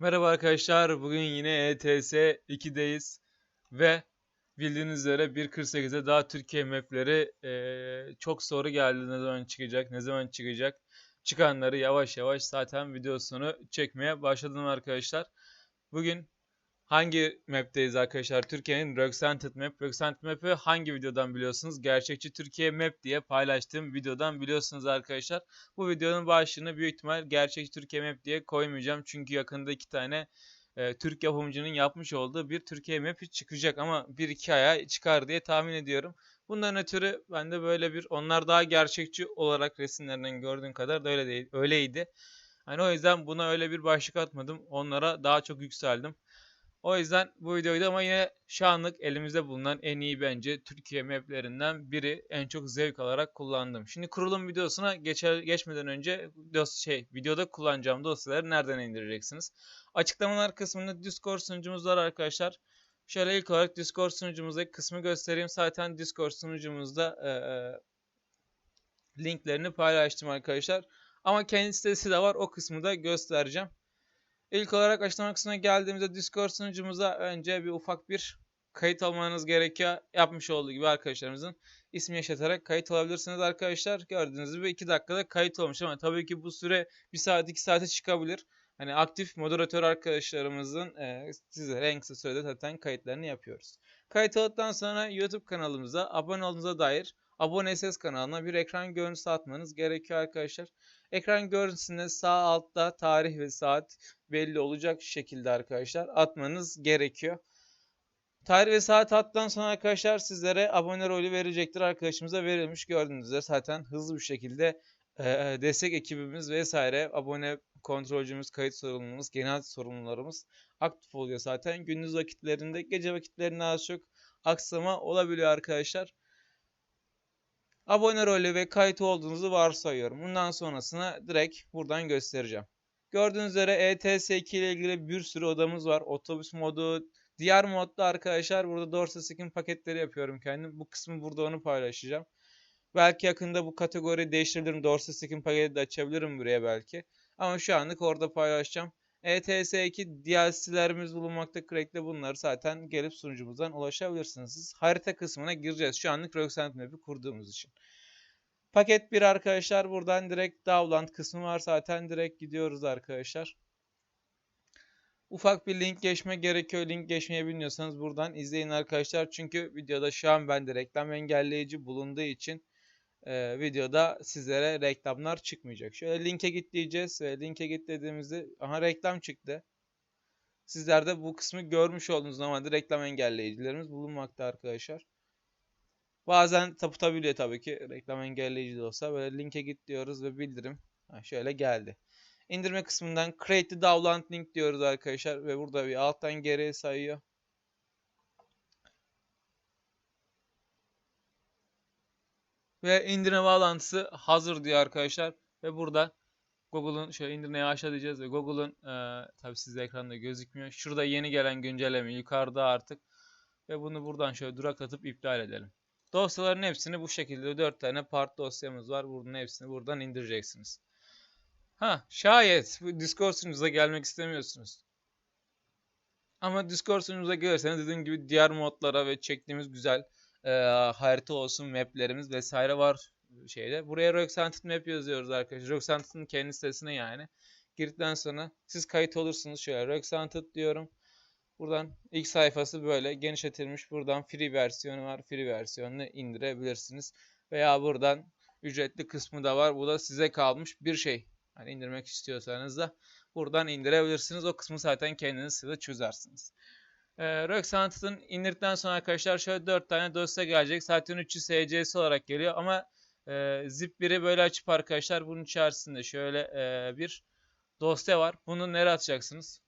Merhaba arkadaşlar. Bugün yine ETS 2'deyiz ve bildiğiniz üzere 1.48'e daha Türkiye mapleri eee, çok soru geldi. Ne zaman çıkacak, ne zaman çıkacak? Çıkanları yavaş yavaş zaten videosunu çekmeye başladım arkadaşlar. Bugün hangi map'teyiz arkadaşlar? Türkiye'nin Roxanted Map. Roxanted Map'i hangi videodan biliyorsunuz? Gerçekçi Türkiye Map diye paylaştığım videodan biliyorsunuz arkadaşlar. Bu videonun başlığını büyük ihtimal Gerçekçi Türkiye Map diye koymayacağım. Çünkü yakında iki tane e, Türk yapımcının yapmış olduğu bir Türkiye Map'i çıkacak ama 1-2 aya çıkar diye tahmin ediyorum. Bundan ötürü ben de böyle bir onlar daha gerçekçi olarak resimlerinden gördüğüm kadar da öyle değil, öyleydi. Hani o yüzden buna öyle bir başlık atmadım. Onlara daha çok yükseldim. O yüzden bu videoyu da ama yine şu elimizde bulunan en iyi bence Türkiye maplerinden biri en çok zevk alarak kullandım. Şimdi kurulum videosuna geçer, geçmeden önce dos şey videoda kullanacağım dosyaları nereden indireceksiniz? Açıklamalar kısmında Discord sunucumuz var arkadaşlar. Şöyle ilk olarak Discord sunucumuzdaki kısmı göstereyim. Zaten Discord sunucumuzda e, e, linklerini paylaştım arkadaşlar. Ama kendi sitesi de var. O kısmı da göstereceğim. İlk olarak açıklama kısmına geldiğimizde Discord sunucumuza önce bir ufak bir kayıt almanız gerekiyor. Yapmış olduğu gibi arkadaşlarımızın ismi yaşatarak kayıt olabilirsiniz arkadaşlar. Gördüğünüz gibi 2 dakikada kayıt olmuş ama tabii ki bu süre 1 saat 2 saate çıkabilir. Hani aktif moderatör arkadaşlarımızın e, sizlere en kısa sürede zaten kayıtlarını yapıyoruz. Kayıt olduktan sonra YouTube kanalımıza abone olduğunuza dair abone ses kanalına bir ekran görüntüsü atmanız gerekiyor arkadaşlar. Ekran görüntüsünde sağ altta tarih ve saat belli olacak şekilde arkadaşlar atmanız gerekiyor. Tarih ve saat attıktan sonra arkadaşlar sizlere abone rolü verecektir. Arkadaşımıza verilmiş gördüğünüz üzere zaten hızlı bir şekilde e, destek ekibimiz vesaire abone kontrolcümüz, kayıt sorumlumuz, genel sorumlularımız aktif oluyor zaten. Gündüz vakitlerinde, gece vakitlerinde az çok aksama olabiliyor arkadaşlar. Abone rolü ve kayıt olduğunuzu varsayıyorum. Bundan sonrasını direkt buradan göstereceğim. Gördüğünüz üzere ETS2 ile ilgili bir sürü odamız var. Otobüs modu, diğer modda arkadaşlar burada Dorsa Skin paketleri yapıyorum kendim. Bu kısmı burada onu paylaşacağım. Belki yakında bu kategoriyi değiştirebilirim. Dorsa Skin paketi de açabilirim buraya belki. Ama şu anlık orada paylaşacağım. E ETS2 DLC'lerimiz bulunmakta. Crack'te bunları zaten gelip sunucumuzdan ulaşabilirsiniz. Siz harita kısmına gireceğiz. Şu anlık Roxanne Map'i kurduğumuz için. Paket 1 arkadaşlar. Buradan direkt Dowland kısmı var. Zaten direkt gidiyoruz arkadaşlar. Ufak bir link geçme gerekiyor. Link geçmeyi bilmiyorsanız buradan izleyin arkadaşlar. Çünkü videoda şu an bende reklam engelleyici bulunduğu için e, videoda sizlere reklamlar çıkmayacak. Şöyle linke git diyeceğiz ve linke git dediğimizde aha reklam çıktı. Sizler de bu kısmı görmüş olduğunuz zaman reklam engelleyicilerimiz bulunmakta arkadaşlar. Bazen taputabiliyor tabii ki reklam engelleyici de olsa. Böyle linke git diyoruz ve bildirim ha, şöyle geldi. İndirme kısmından create the download link diyoruz arkadaşlar ve burada bir alttan geriye sayıyor. Ve indirme bağlantısı hazır diyor arkadaşlar. Ve burada Google'un şöyle indirmeyi aşağı diyeceğiz ve Google'un e, tabi sizde ekranda gözükmüyor. Şurada yeni gelen güncelleme yukarıda artık. Ve bunu buradan şöyle duraklatıp iptal edelim. Dosyaların hepsini bu şekilde 4 tane part dosyamız var. Bunun hepsini buradan indireceksiniz. Ha şayet bu Discord sunucunuza gelmek istemiyorsunuz. Ama Discord sunucumuza gelirseniz dediğim gibi diğer modlara ve çektiğimiz güzel e, harita olsun, maplerimiz vesaire var şeyde. Buraya Roxanted Map yazıyoruz arkadaşlar. Roxanted'ın kendi sitesine yani. Girdikten sonra siz kayıt olursunuz. Şöyle Roxanted diyorum. Buradan ilk sayfası böyle genişletilmiş. Buradan free versiyonu var. Free versiyonunu indirebilirsiniz. Veya buradan ücretli kısmı da var. Bu da size kalmış bir şey. Hani indirmek istiyorsanız da buradan indirebilirsiniz. O kısmı zaten kendiniz size çözersiniz. Ee, Roxanted'ın indirdikten sonra arkadaşlar şöyle 4 tane dosya gelecek. Zaten 3'ü SCS olarak geliyor ama e, zip 1'i böyle açıp arkadaşlar bunun içerisinde şöyle e, bir dosya var. Bunu nereye atacaksınız?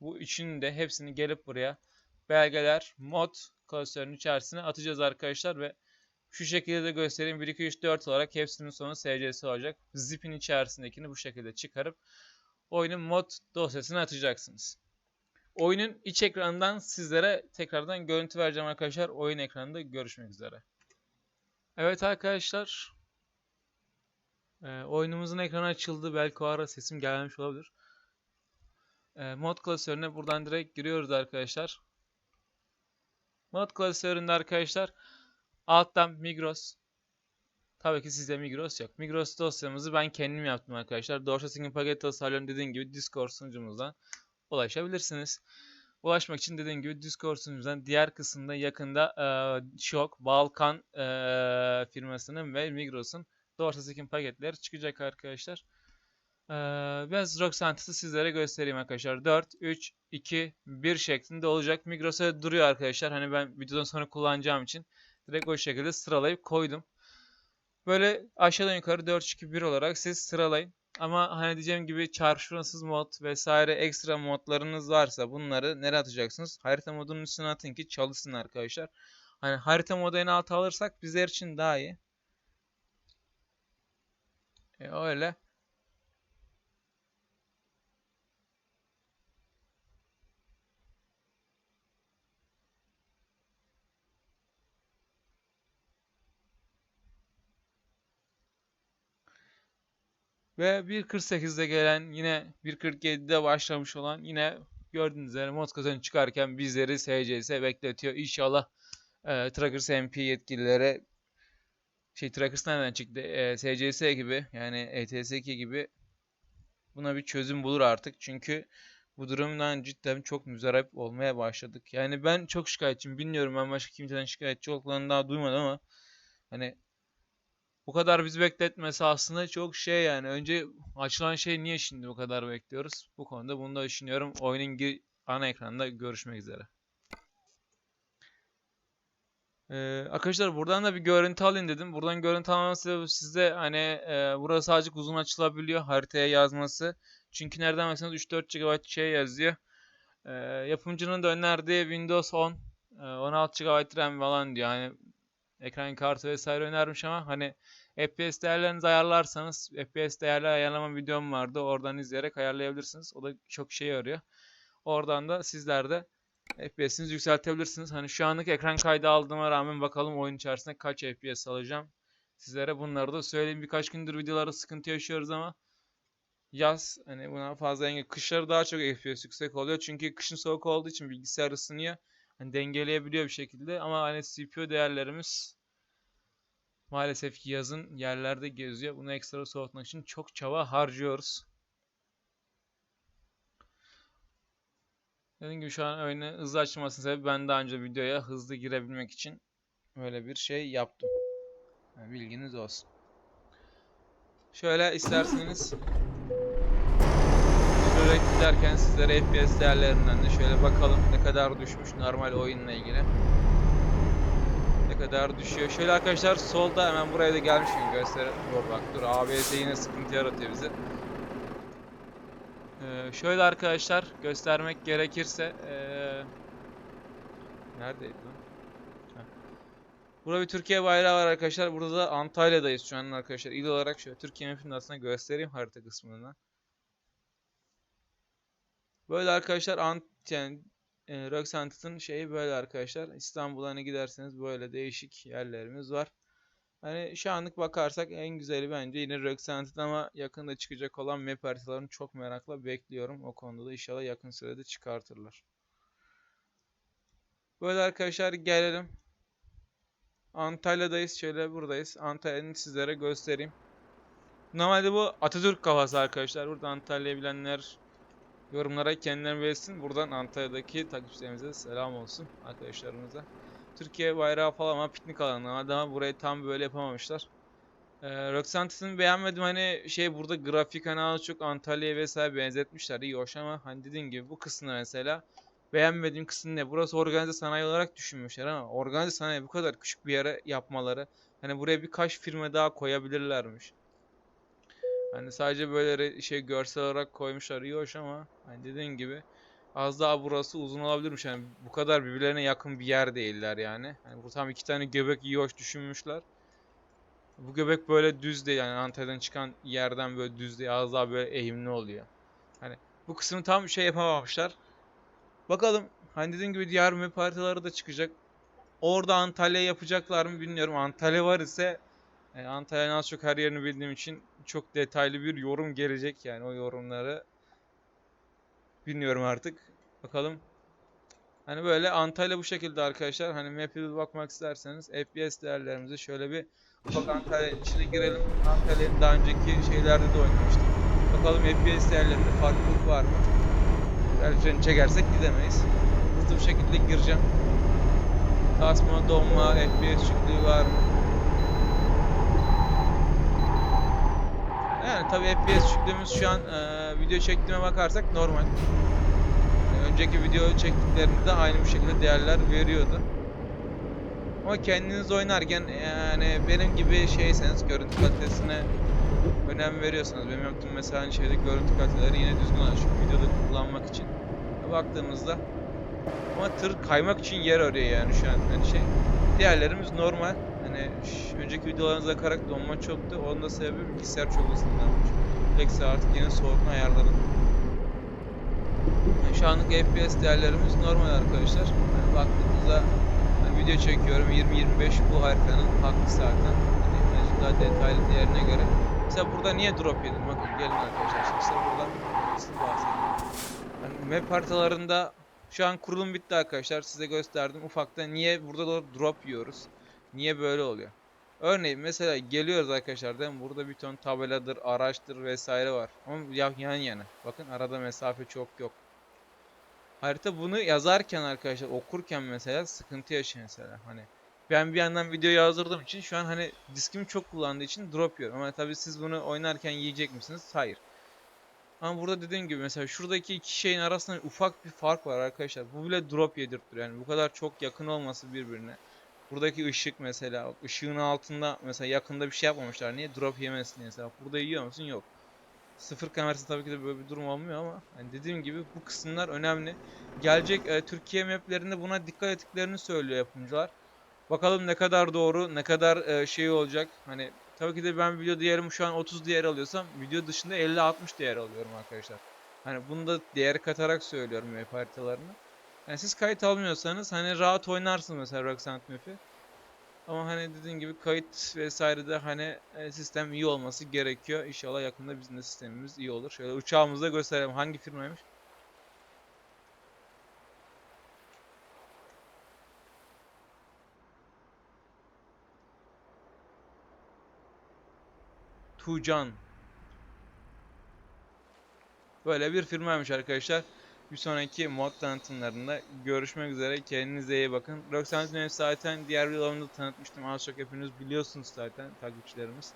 Bu üçünün de hepsini gelip buraya belgeler mod klasörünün içerisine atacağız arkadaşlar ve şu şekilde de göstereyim. 1, 2, 3, 4 olarak hepsinin sonu SCS olacak. Zip'in içerisindekini bu şekilde çıkarıp oyunun mod dosyasına atacaksınız. Oyunun iç ekranından sizlere tekrardan görüntü vereceğim arkadaşlar. Oyun ekranında görüşmek üzere. Evet arkadaşlar. Ee, oyunumuzun ekranı açıldı. Belki o ara sesim gelmiş olabilir. Ee, mod klasörüne buradan direkt giriyoruz arkadaşlar. Mod klasöründe arkadaşlar alttan Migros. Tabii ki sizde Migros yok. Migros dosyamızı ben kendim yaptım arkadaşlar. Dorsa Singing paket tasarlıyorum dediğim gibi Discord sunucumuzdan ulaşabilirsiniz. Ulaşmak için dediğim gibi Discord diğer kısımda yakında e, Şok, Balkan e, firmasının ve Migros'un Dorsa Singing paketleri çıkacak arkadaşlar. Ee, biraz Rock Santis'i sizlere göstereyim arkadaşlar. 4, 3, 2, 1 şeklinde olacak. Migros'a duruyor arkadaşlar. Hani ben videodan sonra kullanacağım için direkt o şekilde sıralayıp koydum. Böyle aşağıdan yukarı 4, 2, 1 olarak siz sıralayın. Ama hani diyeceğim gibi çarpışmasız mod vesaire ekstra modlarınız varsa bunları nereye atacaksınız? Harita modunun üstüne atın ki çalışsın arkadaşlar. Hani harita modu en alta alırsak bizler için daha iyi. E, öyle. Ve 1.48'de gelen yine 1.47'de başlamış olan yine gördüğünüz üzere mod çıkarken bizleri SCS bekletiyor. İnşallah e, Trackers MP yetkililere şey Trackers nereden çıktı? E, SCS gibi yani ETS2 gibi buna bir çözüm bulur artık. Çünkü bu durumdan cidden çok müzdarip olmaya başladık. Yani ben çok şikayetçiyim. Bilmiyorum ben başka kimseden şikayetçi olduklarını daha duymadım ama hani bu kadar bizi bekletmesi aslında çok şey yani. Önce açılan şey niye şimdi bu kadar bekliyoruz? Bu konuda bunu da düşünüyorum. Oyunun ana ekranda görüşmek üzere. Ee, arkadaşlar buradan da bir görüntü alayım dedim. Buradan görüntü almam sebebi sizde hani e, burası azıcık uzun açılabiliyor haritaya yazması. Çünkü nereden baksanız 3-4 GB şey yazıyor. Ee, yapımcının da önerdiği Windows 10 e, 16 GB RAM falan diyor. Hani ekran kartı vesaire önermiş ama hani FPS değerlerinizi ayarlarsanız FPS değerli ayarlama videom vardı. Oradan izleyerek ayarlayabilirsiniz. O da çok işe yarıyor. Oradan da sizler de FPS'inizi yükseltebilirsiniz. Hani şu anlık ekran kaydı aldığıma rağmen bakalım oyun içerisinde kaç FPS alacağım. Sizlere bunları da söyleyeyim. Birkaç gündür videolarda sıkıntı yaşıyoruz ama yaz hani buna fazla engel. Kışları daha çok FPS yüksek oluyor. Çünkü kışın soğuk olduğu için bilgisayar ısınıyor. Hani dengeleyebiliyor bir şekilde ama hani CPU değerlerimiz maalesef ki yazın yerlerde geziyor. Bunu ekstra soğutmak için çok çaba harcıyoruz. Dediğim gibi şu an oyunu hızlı açılmasının sebebi ben daha önce videoya hızlı girebilmek için böyle bir şey yaptım. Yani bilginiz olsun. Şöyle isterseniz sürerek giderken sizlere FPS değerlerinden de şöyle bakalım ne kadar düşmüş normal oyunla ilgili. Kadar düşüyor. Şöyle arkadaşlar solda hemen buraya da gelmişim gösterelim. Dur bak dur ABS yine sıkıntı yaratıyor bize. Ee, şöyle arkadaşlar göstermek gerekirse ee, neredeydi lan? Burada bir Türkiye bayrağı var arkadaşlar. Burada da Antalya'dayız şu an arkadaşlar. İl olarak şöyle Türkiye map'ini aslında göstereyim harita kısmından. Böyle arkadaşlar ant yani e, şeyi böyle arkadaşlar. İstanbul'a hani giderseniz böyle değişik yerlerimiz var. Hani şu anlık bakarsak en güzeli bence yine Rock Santis ama yakında çıkacak olan map haritalarını çok merakla bekliyorum. O konuda da inşallah yakın sürede çıkartırlar. Böyle arkadaşlar gelelim. Antalya'dayız. Şöyle buradayız. Antalya'nı sizlere göstereyim. Normalde bu Atatürk kafası arkadaşlar. Burada Antalya'yı bilenler yorumlara kendilerini belirtsin. Buradan Antalya'daki takipçilerimize selam olsun arkadaşlarımıza. Türkiye bayrağı falan ama piknik alanı. Ama burayı tam böyle yapamamışlar. Ee, Roxantis'in beğenmedim hani şey burada grafik hani çok Antalya'ya vesaire benzetmişler iyi hoş ama hani dediğim gibi bu kısmı mesela beğenmediğim kısım ne? Burası organize sanayi olarak düşünmüşler ama organize sanayi bu kadar küçük bir yere yapmaları hani buraya birkaç firma daha koyabilirlermiş. Hani sadece böyle şey görsel olarak koymuşlar iyi hoş ama hani dediğim gibi Az daha burası uzun olabilirmiş. Yani bu kadar birbirlerine yakın bir yer değiller yani. Yani bu tam iki tane göbek yiyoş düşünmüşler. Bu göbek böyle düz değil yani Antalya'dan çıkan yerden böyle düz değil. Az daha böyle eğimli oluyor. Hani bu kısmı tam şey yapamamışlar. Bakalım hani dediğim gibi diğer map haritaları da çıkacak. Orada Antalya yapacaklar mı bilmiyorum. Antalya var ise e, Antalya'nın az çok her yerini bildiğim için çok detaylı bir yorum gelecek yani o yorumları bilmiyorum artık. Bakalım. Hani böyle Antalya bu şekilde arkadaşlar. Hani map'e bir bakmak isterseniz FPS değerlerimizi şöyle bir ufak Antalya içine girelim. Antalya'nın daha önceki şeylerde de oynamıştık. Bakalım FPS değerlerinde farklılık var mı? El freni çekersek gidemeyiz. Hızlı bir şekilde gireceğim. Kasma, donma, FPS düşüklüğü var mı? Yani tabii FPS düşüklüğümüz şu an eee, video çektiğime bakarsak normal. Yani önceki video çektiklerimizde aynı bu şekilde değerler veriyordu. Ama kendiniz oynarken yani benim gibi şeyseniz görüntü kalitesine önem veriyorsanız benim yaptığım mesela hani şeyde görüntü kaliteleri yine düzgün açıyor videoda kullanmak için. Baktığımızda ama tır kaymak için yer arıyor yani şu an hani şey. Diğerlerimiz normal. Hani önceki videolarınıza bakarak donma çoktu. Onun da sebebi bilgisayar çok ısındanmış. Alexa artık yeni soğutma ayarladım. Yani şu anlık FPS değerlerimiz normal arkadaşlar. Hani baktığımızda hani video çekiyorum 20-25 bu haritanın hakkı zaten. Hani daha detaylı diğerine göre. Mesela burada niye drop yedim? Bakın gelin arkadaşlar. Şimdi size nasıl bahsedeyim. Hani map haritalarında şu an kurulum bitti arkadaşlar. Size gösterdim. Ufakta niye burada da drop yiyoruz? Niye böyle oluyor? Örneğin mesela geliyoruz arkadaşlar değil mi? Burada bir ton tabeladır, araçtır vesaire var. Ama ya- yan yana. Bakın arada mesafe çok yok. Harita bunu yazarken arkadaşlar okurken mesela sıkıntı yaşıyor mesela. Hani ben bir yandan video yazdırdığım için şu an hani diskimi çok kullandığı için drop yiyorum. Ama tabii siz bunu oynarken yiyecek misiniz? Hayır. Ama burada dediğim gibi mesela şuradaki iki şeyin arasında ufak bir fark var arkadaşlar. Bu bile drop yedirtiyor yani bu kadar çok yakın olması birbirine. Buradaki ışık mesela ışığın altında mesela yakında bir şey yapmamışlar. Niye drop yemesin mesela. Burada yiyor musun? Yok. Sıfır kamerası tabii ki de böyle bir durum olmuyor ama hani dediğim gibi bu kısımlar önemli. Gelecek e, Türkiye maplerinde buna dikkat ettiklerini söylüyor yapımcılar. Bakalım ne kadar doğru, ne kadar e, şey olacak. Hani tabii ki de ben video değerim şu an 30 değer alıyorsam video dışında 50-60 değer alıyorum arkadaşlar. Hani bunu da değer katarak söylüyorum map haritalarını. Yani siz kayıt almıyorsanız hani rahat oynarsınız mesela Roxanne map'i. Ama hani dediğim gibi kayıt vesaire de hani e, sistem iyi olması gerekiyor. İnşallah yakında bizim de sistemimiz iyi olur. Şöyle uçağımızı da gösterelim. Hangi firmaymış? Tucan. Böyle bir firmaymış arkadaşlar. Bir sonraki mod tanıtımlarında görüşmek üzere. Kendinize iyi bakın. Roxanne News zaten diğer videolarımda tanıtmıştım. Az çok hepiniz biliyorsunuz zaten takipçilerimiz.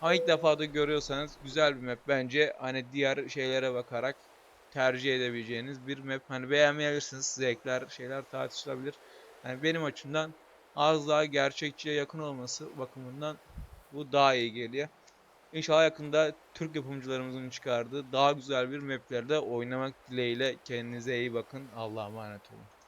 Ama ilk defa da görüyorsanız güzel bir map bence. Hani diğer şeylere bakarak tercih edebileceğiniz bir map. Hani beğenmeyebilirsiniz. Zevkler, şeyler tartışılabilir. Yani benim açımdan az daha gerçekçiye yakın olması bakımından bu daha iyi geliyor. İnşallah yakında Türk yapımcılarımızın çıkardığı daha güzel bir maplerde oynamak dileğiyle kendinize iyi bakın. Allah'a emanet olun.